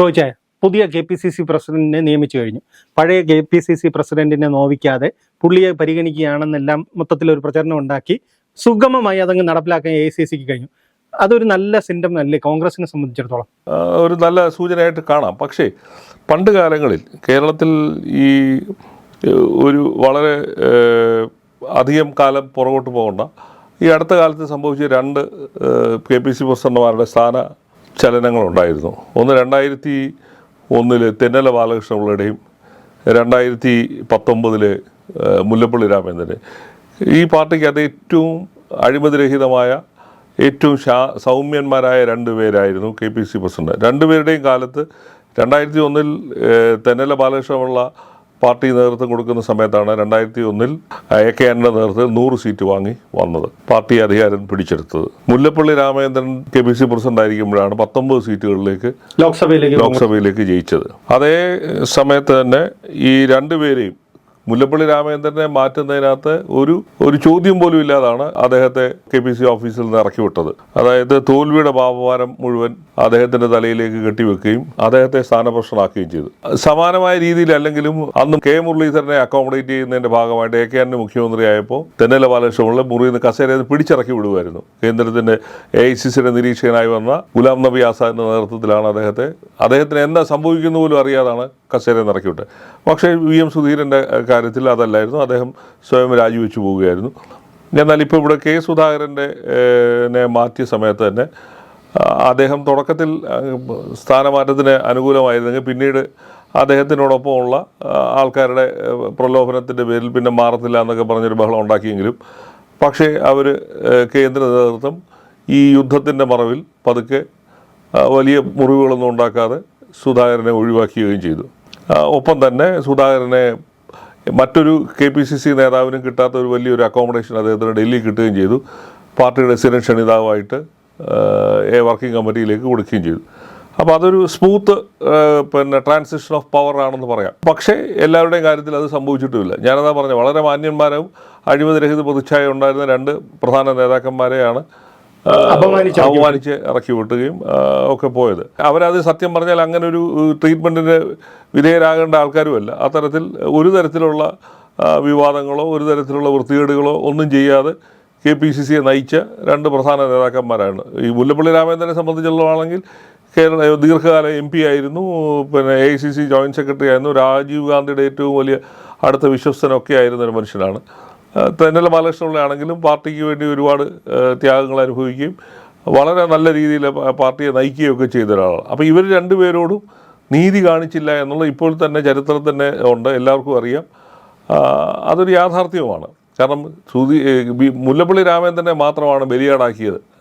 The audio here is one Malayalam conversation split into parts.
റോയിച്ചായ പുതിയ കെ പി സി സി പ്രസിഡന്റിനെ നിയമിച്ചു കഴിഞ്ഞു. പഴയ കെ പി സി സി പ്രസിഡന്റിനെ നോവിക്കാതെ പുള്ളിയെ പരിഗണിക്കുകയാണെന്നെല്ലാം മൊത്തത്തിൽ ഒരു പ്രചരണം ഉണ്ടാക്കി സുഗമമായി അതങ്ങ് നടപ്പിലാക്കാൻ എ സി സിക്ക് കഴിഞ്ഞു. അതൊരു നല്ല സിംറ്റം അല്ലേ? കോൺഗ്രസിനെ സംബന്ധിച്ചിടത്തോളം. ഒരു നല്ല സൂചനയായിട്ട് കാണാം. പക്ഷേ പണ്ട് കാലങ്ങളിൽ കേരളത്തിൽ ഈ ഒരു വളരെ അധികം കാലം പുറകോട്ട് പോകണ്ട ഈ അടുത്ത കാലത്ത് സംഭവിച്ച രണ്ട് കെ പി സി പ്രസിഡന്റുമാരുടെ സ്ഥാന ചലനങ്ങളുണ്ടായിരുന്നു. ഒന്ന് രണ്ടായിരത്തി ഒന്നിൽ തെന്നല ബാലകൃഷ്ണപിള്ളയുടെയും രണ്ടായിരത്തി പത്തൊമ്പതിൽ മുല്ലപ്പള്ളി രാമേന്ദ്രൻ ഈ പാർട്ടിക്ക് അത് ഏറ്റവും അഴിമതിരഹിതമായ ഏറ്റവും ശാ സൗമ്യന്മാരായ രണ്ട് പേരായിരുന്നു കെ പി സി പ്രസിഡന്റ്. രണ്ടുപേരുടെയും കാലത്ത് രണ്ടായിരത്തി ഒന്നിൽ തെന്നല ബാലകൃഷ്ണപിള്ള പാർട്ടി നേതൃത്വം കൊടുക്കുന്ന സമയത്താണ് രണ്ടായിരത്തി ഒന്നിൽ എ കെ ആന്റണിയുടെ നേതൃത്വത്തിൽ നൂറ് സീറ്റ് വാങ്ങി വന്നത്. പാർട്ടി അധികാരം പിടിച്ചെടുത്തത്. Mullappally Ramachandran K P C president ആയിരിക്കുമ്പോഴാണ് പത്തൊമ്പത് സീറ്റുകളിലേക്ക് ലോക്സഭയിലേക്ക് ലോക്സഭയിലേക്ക് ജയിച്ചത്. അതേ സമയത്ത് തന്നെ ഈ രണ്ടുപേരെയും മുല്ലപ്പള്ളി രാമചന്ദ്രനെ മാറ്റുന്നതിനകത്ത് ഒരു ഒരു ചോദ്യം പോലും ഇല്ലാതാണ് അദ്ദേഹത്തെ കെ പി സി ഓഫീസിൽ നിന്ന് ഇറക്കി വിട്ടത്. അതായത് തോൽവിയുടെ പാപഭാരം മുഴുവൻ അദ്ദേഹത്തിന്റെ തലയിലേക്ക് കെട്ടിവെക്കുകയും അദ്ദേഹത്തെ സ്ഥാനഭ്രഷ്ടനാക്കുകയും ചെയ്തു. സമാനമായ രീതിയിൽ അല്ലെങ്കിലും അന്ന് കെ മുരളീധരനെ അക്കോമഡേറ്റ് ചെയ്യുന്നതിന്റെ ഭാഗമായിട്ട് എ കെ ആന്റണി മുഖ്യമന്ത്രിയായപ്പോൾ തെന്നല ബാലകൃഷ്ണപിള്ള മുറിയിൽ നിന്ന് കസേരയിൽ പിടിച്ചിറക്കി വിടുമായിരുന്നു. കേന്ദ്രത്തിന്റെ എ ഐ സി സിയുടെ നിരീക്ഷകനായി വന്ന ഗുലാം നബി ആസാദിന്റെ നേതൃത്വത്തിലാണ് അദ്ദേഹത്തെ. അദ്ദേഹത്തിന് എന്താ സംഭവിക്കുന്നു പോലും അറിയാതാണ് ഇറക്കി വിട്ടത് പക്ഷേ വി എം സുധീരന്റെ കാര്യത്തിൽ അതല്ലായിരുന്നു. അദ്ദേഹം സ്വയം രാജിവെച്ചു പോവുകയായിരുന്നു. എന്നാൽ ഇപ്പോൾ ഇവിടെ കെ സുധാകരന്റെ മാറ്റിയ സമയത്ത് തന്നെ അദ്ദേഹം തുടക്കത്തിൽ സ്ഥാനമാറ്റത്തിന് അനുകൂലമായിരുന്നെങ്കിൽ പിന്നീട് അദ്ദേഹത്തിനോടൊപ്പമുള്ള ആൾക്കാരുടെ പ്രലോഭനത്തിന്റെ പേരിൽ പിന്നെ മാറത്തില്ല എന്നൊക്കെ പറഞ്ഞൊരു ബഹളം ഉണ്ടാക്കിയെങ്കിലും. പക്ഷേ അവർ കേന്ദ്ര നേതൃത്വം ഈ യുദ്ധത്തിന്റെ മറവിൽ പതുക്കെ വലിയ മുറിവുകളൊന്നും ഉണ്ടാക്കാതെ സുധാകരനെ ഒഴിവാക്കുകയും ചെയ്തു. ഒപ്പം തന്നെ സുധാകരനെ മറ്റൊരു കെ പി സി സി നേതാവിനും കിട്ടാത്ത ഒരു വലിയൊരു അക്കോമഡേഷൻ അദ്ദേഹത്തിന് ഡൽഹി കിട്ടുകയും ചെയ്തു. പാർട്ടിയുടെ സ്ഥിരം ക്ഷണിതാവായിട്ട് എ വർക്കിംഗ് കമ്മിറ്റിയിലേക്ക് കൊടുക്കുകയും ചെയ്തു. അപ്പോൾ അതൊരു സ്മൂത്ത് പിന്നെ ട്രാൻസിഷൻ ഓഫ് പവർ ആണെന്ന് പറയാം. പക്ഷേ എല്ലാവരുടെയും കാര്യത്തിൽ അത് സംഭവിച്ചിട്ടുമില്ല. ഞാനതാ പറഞ്ഞു വളരെ മാന്യന്മാരും അഴിമതിരഹിത പ്രതിച്ഛായ ഉണ്ടായിരുന്ന രണ്ട് പ്രധാന നേതാക്കന്മാരെയാണ് അപമാനിച്ച് ഇറക്കി വിട്ടുകയും ഒക്കെ പോയത്. അവരത് സത്യം പറഞ്ഞാൽ അങ്ങനെ ഒരു ട്രീറ്റ്മെന്റിന് വിധേയരാകേണ്ട ആൾക്കാരുമല്ല. അത്തരത്തിൽ ഒരു തരത്തിലുള്ള വിവാദങ്ങളോ ഒരു തരത്തിലുള്ള വൃത്തികേടുകളോ ഒന്നും ചെയ്യാതെ കെ പി സി സിയെ നയിച്ച രണ്ട് പ്രധാന നേതാക്കന്മാരാണ്. ഈ മുല്ലപ്പള്ളി രാമചന്ദ്രനെ സംബന്ധിച്ചുള്ളതാണെങ്കിൽ കേരള ദീർഘകാല എം പി ആയിരുന്നു. പിന്നെ A I C C joint secretary ആയിരുന്നു. രാജീവ് ഗാന്ധിയുടെ ഏറ്റവും വലിയ അടുത്ത വിശ്വസ്തനൊക്കെ ആയിരുന്ന ഒരു മനുഷ്യനാണ്. തെന്നല ബാലകൃഷ്ണപിള്ള ആണെങ്കിലും പാർട്ടിക്ക് വേണ്ടി ഒരുപാട് ത്യാഗങ്ങൾ അനുഭവിക്കുകയും വളരെ നല്ല രീതിയിൽ പാർട്ടിയെ നയിക്കുകയൊക്കെ ചെയ്ത ഒരാളാണ്. അപ്പോൾ ഇവർ രണ്ടുപേരോടും നീതി കാണിച്ചില്ല എന്നുള്ള ഇപ്പോൾ തന്നെ ചരിത്രം തന്നെ ഉണ്ട്. എല്ലാവർക്കും അറിയാം. അതൊരു യാഥാർത്ഥ്യവുമാണ്. കാരണം സുധി ബി- മുല്ലപ്പള്ളി രാമേന്ദ്രനെ മാത്രമാണ് ബലിയാടാക്കിയത്.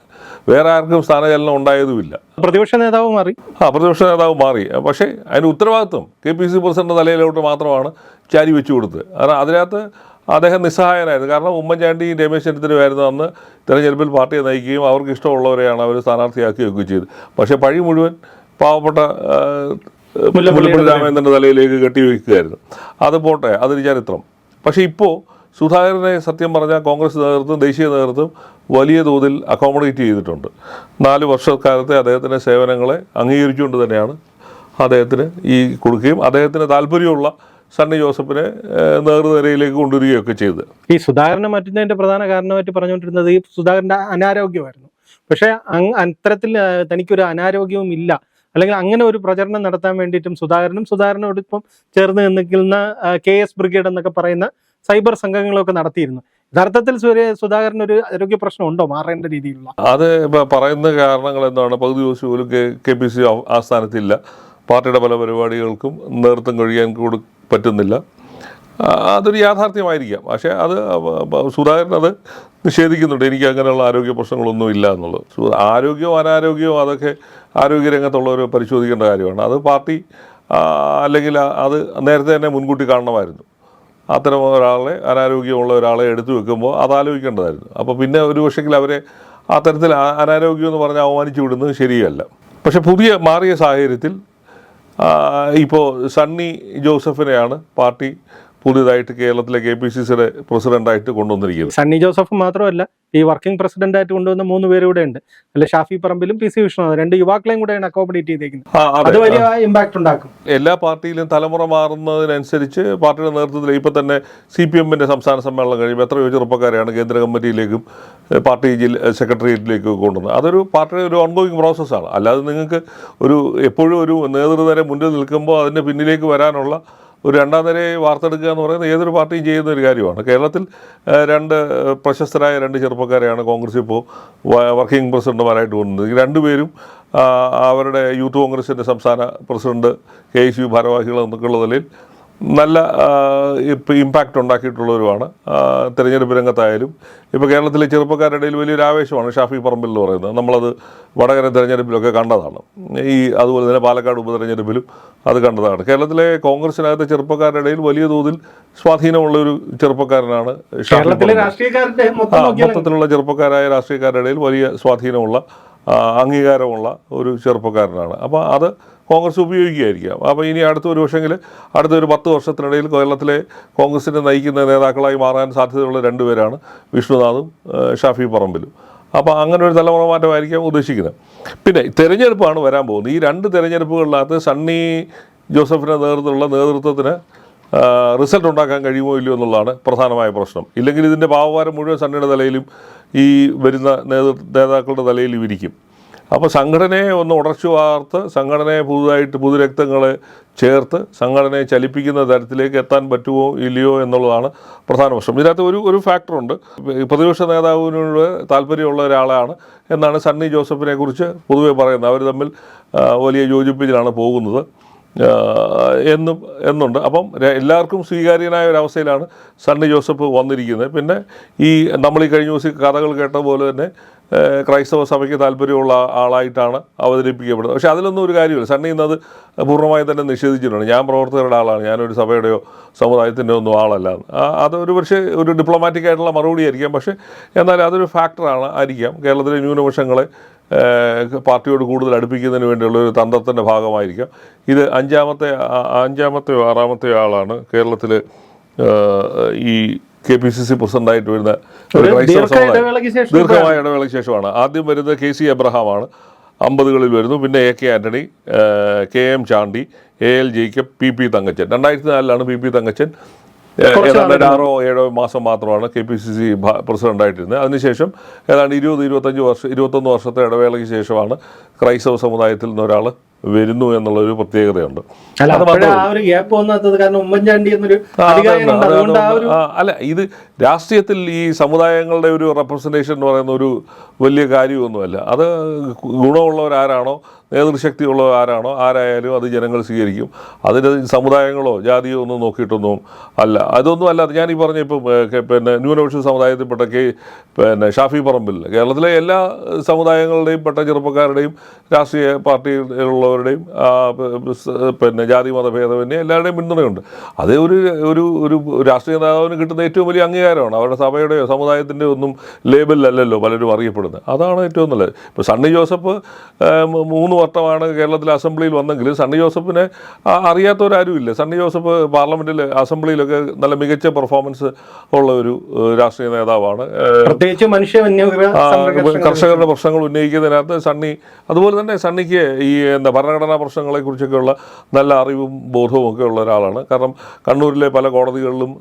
വേറെ ആർക്കും സ്ഥാനചലനം ഉണ്ടായതുമില്ല. പ്രതിപക്ഷ നേതാവ് മാറി. ആ പ്രതിപക്ഷ നേതാവ് മാറി. പക്ഷേ അതിന് ഉത്തരവാദിത്വം കെ പി സി പ്രസിഡന്റ് തലയിലോട്ട് മാത്രമാണ് ചാരി വെച്ചു കൊടുത്തത്. കാരണം അതിനകത്ത് അദ്ദേഹം നിസ്സഹായനായിരുന്നു. കാരണം ഉമ്മൻചാണ്ടി രമേശ് ചെന്നിത്തലയുമായിരുന്നു അന്ന് തെരഞ്ഞെടുപ്പിൽ പാർട്ടിയെ നയിക്കുകയും അവർക്ക് ഇഷ്ടമുള്ളവരെയാണ് അവർ സ്ഥാനാർത്ഥിയാക്കുകയൊക്കെ ചെയ്തത്. പക്ഷേ പഴി മുഴുവൻ പാവപ്പെട്ട മുല്ലപ്പള്ളി രാമചന്ദ്രന്റെ തലയിലേക്ക് കെട്ടിവെക്കുകയായിരുന്നു. അത് പോട്ടെ അതൊരു ചരിത്രം. പക്ഷേ ഇപ്പോൾ സുധാകരനെ സത്യം പറഞ്ഞാൽ കോൺഗ്രസ് നേതൃത്വം ദേശീയ നേതൃത്വം വലിയ തോതിൽ അക്കോമഡേറ്റ് ചെയ്തിട്ടുണ്ട്. നാല് വർഷക്കാലത്തെ അദ്ദേഹത്തിന്റെ സേവനങ്ങളെ അംഗീകരിച്ചുകൊണ്ട് തന്നെയാണ് അദ്ദേഹത്തിന് ഈ കൊടുക്കുകയും അദ്ദേഹത്തിന് താല്പര്യമുള്ള സണ്ണി ജോസഫിനെ നേർനിരയിലേക്ക് കൊണ്ടുവരികയൊക്കെ ചെയ്തത്. ഈ സുധാകരനെ മാറ്റുന്നതിന്റെ പ്രധാന കാരണമായിട്ട് പറഞ്ഞുകൊണ്ടിരുന്നത് ഈ സുധാകരന്റെ അനാരോഗ്യമായിരുന്നു. പക്ഷേ അത്തരത്തിൽ തനിക്കൊരു അനാരോഗ്യവും ഇല്ല. അല്ലെങ്കിൽ അങ്ങനെ ഒരു പ്രചരണം നടത്താൻ വേണ്ടിയിട്ടും സുധാകരനും സുധാകരനോടൊപ്പം ചേർന്ന് നിൽക്കുന്ന കെ എസ് ബ്രിഗേഡ് എന്നൊക്കെ പറയുന്ന സൈബർ സംഘങ്ങളൊക്കെ നടത്തിയിരുന്നു. യഥാർത്ഥത്തിൽ സുധാകരൻ ഒരു ആരോഗ്യ പ്രശ്നം ഉണ്ടോ? മാറേണ്ട രീതിയിലുള്ള. അത് പറയുന്ന കാരണങ്ങൾ എന്താണ്? പകുതി ദിവസം പോലും കെ പി സി ആസ്ഥാനത്തില്ല പാർട്ടിയുടെ പല പരിപാടികൾക്കും നേതൃത്വം കഴിയാൻ കൂടി പറ്റുന്നില്ല. അതൊരു യാഥാർത്ഥ്യമായിരിക്കാം. പക്ഷേ അത് സുധാകരൻ അത് നിഷേധിക്കുന്നുണ്ട്. എനിക്ക് അങ്ങനെയുള്ള ആരോഗ്യ പ്രശ്നങ്ങളൊന്നും ഇല്ല എന്നുള്ളത്. ആരോഗ്യവും അനാരോഗ്യവും അതൊക്കെ ആരോഗ്യരംഗത്തുള്ളവർ പരിശോധിക്കേണ്ട കാര്യമാണ്. അത് പാർട്ടി അല്ലെങ്കിൽ അത് നേരത്തെ തന്നെ മുൻകൂട്ടി കാണണമായിരുന്നു. അത്തരം ഒരാളെ അനാരോഗ്യമുള്ള ഒരാളെ എടുത്തു വെക്കുമ്പോൾ അത് ആലോചിക്കേണ്ടതായിരുന്നു. അപ്പോൾ പിന്നെ ഒരു പക്ഷെങ്കിൽ അവരെ അത്തരത്തിൽ അനാരോഗ്യം എന്ന് പറഞ്ഞ് അവമാനിച്ചു വിടുന്നത് ശരിയല്ല. പക്ഷെ പുതിയ മാറിയ സാഹചര്യത്തിൽ ഇപ്പോൾ സണ്ണി ജോസഫിനെയാണ് പാർട്ടി പുതിയതായിട്ട് കേരളത്തിലെ കെ പി സി സിയുടെ പ്രസിഡന്റായിട്ട് കൊണ്ടുവന്നിരിക്കുന്നത് സണ്ണി ജോസഫ് മാത്രമല്ല ഈ വർക്കിംഗ് പ്രസിഡന്റ് ആയിട്ട് കൊണ്ടുവന്ന മൂന്ന് പേര് കൂടെ ഉണ്ട്. അല്ല ഷാഫി പറമ്പിലും പി സി വിഷ്ണുനാഥ് രണ്ട് യുവാക്കളെയും കൂടെയാണ് അക്കോമഡേറ്റ് ചെയ്തേക്കുന്നത്. അത്. വലിയ ഇമ്പാക്ട് ഉണ്ടാക്കും. എല്ലാ പാർട്ടിയിലും തലമുറ മാറുന്നതിനനുസരിച്ച് പാർട്ടിയുടെ നേതൃത്വത്തിൽ ഇപ്പൊ തന്നെ സി പി എമ്മിന്റെ സംസ്ഥാന സമ്മേളനം കഴിയുമ്പോൾ എത്രയോ ചെറുപ്പക്കാരെയാണ് കേന്ദ്ര കമ്മിറ്റിയിലേക്കും പാർട്ടി ജില്ല സെക്രട്ടേറിയറ്റിലേക്കും കൊണ്ടുവന്നത്. അതൊരു പാർട്ടിയുടെ ഒരു ഓൺഗോയിങ് പ്രോസസ്സാണ് അല്ലാതെ നിങ്ങൾക്ക് ഒരു എപ്പോഴും ഒരു നേതൃനിര മുന്നിൽ നിൽക്കുമ്പോൾ അതിന്റെ പിന്നിലേക്ക് വരാനുള്ള ഒരു രണ്ടാം നിരയെ വാർത്തെടുക്കുക എന്ന് പറയുന്നത് ഏതൊരു പാർട്ടിയും ചെയ്യുന്ന ഒരു കാര്യമാണ്. കേരളത്തിൽ രണ്ട് പ്രശസ്തരായ രണ്ട് ചെറുപ്പക്കാരെയാണ് കോൺഗ്രസ് ഇപ്പോൾ വർക്കിംഗ് പ്രസിഡന്റുമാരായിട്ട് കൊണ്ടുവന്നത്. രണ്ടുപേരും അവരുടെ യൂത്ത് കോൺഗ്രസിന്റെ സംസ്ഥാന പ്രസിഡന്റ് കെ എസ് യു ഭാരവാഹികൾ എന്നൊക്കെയുള്ള നിലയിൽ നല്ല ഇമ്പാക്റ്റ് ഉണ്ടാക്കിയിട്ടുള്ളവരുമാണ്. തിരഞ്ഞെടുപ്പ് രംഗത്തായാലും. ഇപ്പോൾ കേരളത്തിലെ ചെറുപ്പക്കാരുടെ ഇടയിൽ വലിയൊരു ആവേശമാണ് ഷാഫി പറമ്പിൽ എന്ന് പറയുന്നത്. നമ്മളത് വടകര തെരഞ്ഞെടുപ്പിലൊക്കെ കണ്ടതാണ്. ഈ അതുപോലെ തന്നെ പാലക്കാട് ഉപതെരഞ്ഞെടുപ്പിലും അത് കണ്ടതാണ്. കേരളത്തിലെ കോൺഗ്രസിനകത്തെ ചെറുപ്പക്കാരുടെ ഇടയിൽ വലിയ തോതിൽ സ്വാധീനമുള്ള ഒരു ചെറുപ്പക്കാരനാണ് ഷാഫി മൊത്തത്തിലുള്ള ചെറുപ്പക്കാരായ രാഷ്ട്രീയക്കാരുടെ ഇടയിൽ വലിയ സ്വാധീനമുള്ള അംഗീകാരമുള്ള ഒരു ചെറുപ്പക്കാരനാണ്. അപ്പോൾ അത് കോൺഗ്രസ് ഉപയോഗിക്കുകയായിരിക്കാം. അപ്പോൾ ഇനി അടുത്ത ഒരു വർഷമെങ്കിൽ അടുത്ത ഒരു പത്ത് വർഷത്തിനിടയിൽ കേരളത്തിലെ കോൺഗ്രസിനെ നയിക്കുന്ന നേതാക്കളായി മാറാൻ സാധ്യതയുള്ള രണ്ടുപേരാണ് വിഷ്ണുനാഥും ഷാഫി പറമ്പിലും. അപ്പോൾ അങ്ങനെ ഒരു തലമുറ മാറ്റമായിരിക്കാം ഉദ്ദേശിക്കുന്നത്. പിന്നെ തിരഞ്ഞെടുപ്പാണ് വരാൻ പോകുന്നത്. ഈ രണ്ട് തിരഞ്ഞെടുപ്പുകളിനകത്ത് സണ്ണി ജോസഫിന്റെ നേതൃത്വത്തിലുള്ള നേതൃത്വത്തിന് റിസൾട്ട് ഉണ്ടാക്കാൻ കഴിയുമോ ഇല്ലയോ എന്നുള്ളതാണ് പ്രധാനമായ പ്രശ്നം. ഇല്ലെങ്കിൽ ഇതിന്റെ ഭാവവാരം മുഴുവൻ സണ്ണിയുടെ തലയിലും ഈ വരുന്ന നേതൃ നേതാക്കളുടെ തലയിലും ഇരിക്കും. അപ്പോൾ സംഘടനയെ ഒന്ന് ഉടച്ചു വാർത്ത് സംഘടനയെ പുതുതായിട്ട് പുതുരക്തങ്ങളെ ചേർത്ത് സംഘടനയെ ചലിപ്പിക്കുന്ന തരത്തിലേക്ക് എത്താൻ പറ്റുമോ ഇല്ലയോ എന്നുള്ളതാണ് പ്രധാന പ്രശ്നം. ഇതിനകത്ത് ഒരു ഒരു ഫാക്ടറുണ്ട്. പ്രതിപക്ഷ നേതാവിനോട് താല്പര്യമുള്ള ഒരാളാണ് എന്നാണ് സണ്ണി ജോസഫിനെ കുറിച്ച് പൊതുവെ പറയുന്നത്. അവർ തമ്മിൽ വലിയ യോജിപ്പിച്ചിലാണ് പോകുന്നത്. എന്നും എന്നുണ്ട്. അപ്പം എല്ലാവർക്കും സ്വീകാര്യനായ ഒരു അവസ്ഥയിലാണ് സണ്ണി ജോസഫ് വന്നിരിക്കുന്നത്. പിന്നെ ഈ നമ്മൾ ഈ കഴിഞ്ഞ ദിവസം കഥകൾ കേട്ട പോലെ തന്നെ ക്രൈസ്തവ സഭയ്ക്ക് താല്പര്യമുള്ള ആളായിട്ടാണ് അവതരിപ്പിക്കപ്പെടുന്നത്. പക്ഷേ അതിലൊന്നും ഒരു കാര്യമില്ല. സണ്ണി ഇന്നത് പൂർണമായി തന്നെ നിഷേധിച്ചിട്ടുണ്ട്. ഞാൻ പ്രവർത്തകരുടെ ആളാണ്. ഞാനൊരു സഭയുടെയോ സമുദായത്തിന്റെ ഒന്നും ആളല്ല. അതൊരു പക്ഷേ ഒരു ഡിപ്ലോമാറ്റിക് ആയിട്ടുള്ള മറുപടി ആയിരിക്കാം. പക്ഷേ എന്നാൽ അതൊരു ഫാക്ടറാണ് ആയിരിക്കാം. കേരളത്തിലെ ന്യൂനപക്ഷങ്ങളെ പാർട്ടിയോട് കൂടുതൽ അടുപ്പിക്കുന്നതിന് വേണ്ടിയുള്ള ഒരു തന്ത്രത്തിന്റെ ഭാഗമായിരിക്കാം. ഇത് അഞ്ചാമത്തെ അഞ്ചാമത്തെയോ ആറാമത്തെയോ ആളാണ് കേരളത്തിൽ ഈ കെ പി സി സി പ്രസിഡന്റായിട്ട് വരുന്ന ഒരു ഒരു ക്രൈസ്തവ സമുദായം ഇടവേളയ്ക്ക് ദീർഘമായ ഇടവേളയ്ക്ക് ശേഷമാണ്. ആദ്യം വരുന്നത് കെ സി എബ്രഹാം എബ്രഹാമാണ്. അമ്പതുകളിൽ വരുന്നു. പിന്നെ A K Antony K M Chandy A L Jacob P P Thankachan. രണ്ടായിരത്തി നാലിലാണ് പി പി തങ്കച്ചൻ ഏതാണ്ട്. ആറോ ഏഴോ മാസം മാത്രമാണ് കെ പി സി സി പ്രസിഡന്റായിട്ടിരുന്നത് അതിനുശേഷം ഏതാണ്ട് ഇരുപത് ഇരുപത്തഞ്ച് വർഷം ഇരുപത്തൊന്ന് വർഷത്തെ ഇടവേളയ്ക്ക് ശേഷമാണ് ക്രൈസ്തവ സമുദായത്തിൽ നിന്ന് ഒരാൾ വരുന്നു പ്രത്യേകതയുണ്ട്. ആ ഒരു ഒരു അല്ല ഇത് രാഷ്ട്രീയത്തിൽ ഈ സമുദായങ്ങളുടെ ഒരു റെപ്രസെന്റേഷൻ എന്ന് പറയുന്ന ഒരു വലിയ കാര്യമൊന്നുമല്ല. അത് ഗുണമുള്ളവരാരാണോ നേതൃശക്തി ഉള്ളവർ ആരാണോ ആരായാലും അത് ജനങ്ങൾ സ്വീകരിക്കും. അതിന് സമുദായങ്ങളോ ജാതിയോ ഒന്നും നോക്കിയിട്ടൊന്നും അല്ല. അതൊന്നും അല്ല ഞാൻ ഈ പറഞ്ഞ ഇപ്പം പിന്നെ ന്യൂനപക്ഷ സമുദായത്തിൽപ്പെട്ട കെ പിന്നെ ഷാഫി പറമ്പിൽ കേരളത്തിലെ എല്ലാ സമുദായങ്ങളുടെയും പെട്ട ചെറുപ്പക്കാരുടെയും രാഷ്ട്രീയ പാർട്ടിയിലുള്ളവരുടെയും പിന്നെ ജാതി മതഭേദമന്യെ എല്ലാവരുടെയും പിന്തുണയുണ്ട്. അത് ഒരു ഒരു ഒരു രാഷ്ട്രീയ നേതാവിന് കിട്ടുന്ന ഏറ്റവും വലിയ അംഗീകാരമാണ്. അവരുടെ സഭയുടെയോ സമുദായത്തിന്റെ ഒന്നും ലേബലിലല്ലല്ലോ പലരും അറിയപ്പെടുന്നത്. അതാണ് ഏറ്റവും നല്ലത്. ഇപ്പോൾ സണ്ണി ജോസഫ് മൂന്ന് വട്ടമാണ് കേരളത്തിലെ അസംബ്ലിയിൽ വന്നെങ്കിൽ സണ്ണി ജോസഫിനെ അറിയാത്തവരാരുമില്ല. സണ്ണി ജോസഫ് പാർലമെന്റിൽ അസംബ്ലിയിലൊക്കെ നല്ല മികച്ച പെർഫോമൻസ് ഉള്ള ഒരു രാഷ്ട്രീയ നേതാവാണ്. പ്രത്യേകിച്ച് മനുഷ്യ കർഷകരുടെ പ്രശ്നങ്ങൾ ഉന്നയിക്കുന്നതിനകത്ത് സണ്ണി അതുപോലെ തന്നെ സണ്ണിക്ക് ഈ എന്താ ഭരണഘടനാ പ്രശ്നങ്ങളെ കുറിച്ചൊക്കെയുള്ള നല്ല അറിവും ബോധവും ഒക്കെ ഉള്ള ഒരാളാണ്. കാരണം കണ്ണൂരിലെ പല കോടതികളിലും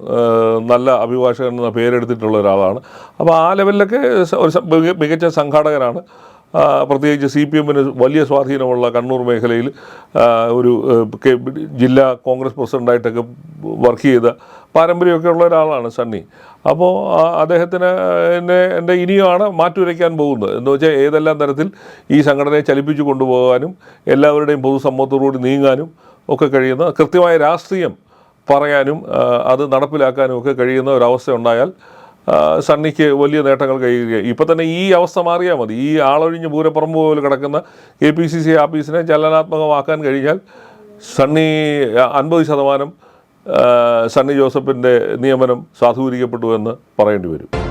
നല്ല അഭിഭാഷകൻ എന്ന പേരെടുത്തിട്ടുള്ള ഒരാളാണ്. അപ്പോൾ ആ ലെവലിലൊക്കെ ഒരു മികച്ച സംഘാടകനാണ് പ്രത്യേകിച്ച് സി പി എമ്മിന് വലിയ സ്വാധീനമുള്ള കണ്ണൂർ മേഖലയിൽ ഒരു ജില്ലാ കോൺഗ്രസ് പ്രസിഡന്റായിട്ടൊക്കെ വർക്ക് ചെയ്ത പാരമ്പര്യമൊക്കെ ഉള്ള ഒരാളാണ് സണ്ണി. അപ്പോൾ അദ്ദേഹത്തിന് എന്നെ എന്റെ ഇനിയുമാണ് മാറ്റുരയ്ക്കാൻ പോകുന്നത്. എന്ന് വെച്ചാൽ ഏതെല്ലാം തരത്തിൽ ഈ സംഘടനയെ ചലിപ്പിച്ചു കൊണ്ടുപോകാനും എല്ലാവരുടെയും പൊതുസമ്മതത്തോടുകൂടി നീങ്ങാനും ഒക്കെ കഴിയുന്ന കൃത്യമായ രാഷ്ട്രീയം പറയാനും അത് നടപ്പിലാക്കാനും ഒക്കെ കഴിയുന്ന ഒരവസ്ഥ ഉണ്ടായാൽ സണ്ണിക്ക് വലിയ നേട്ടങ്ങൾ കൈവരിക ഇപ്പം തന്നെ ഈ അവസ്ഥ മാറിയാൽ മതി. ഈ ആളൊഴിഞ്ഞ് പൂരപ്പറമ്പ് പോലെ കിടക്കുന്ന കെ പി സി സി ആഫീസിനെ ചലനാത്മകമാക്കാൻ കഴിഞ്ഞാൽ സണ്ണി അൻപത് ശതമാനം സണ്ണി ജോസഫിന്റെ നിയമനം സാധൂകരിക്കപ്പെട്ടു എന്ന് പറയേണ്ടി വരും.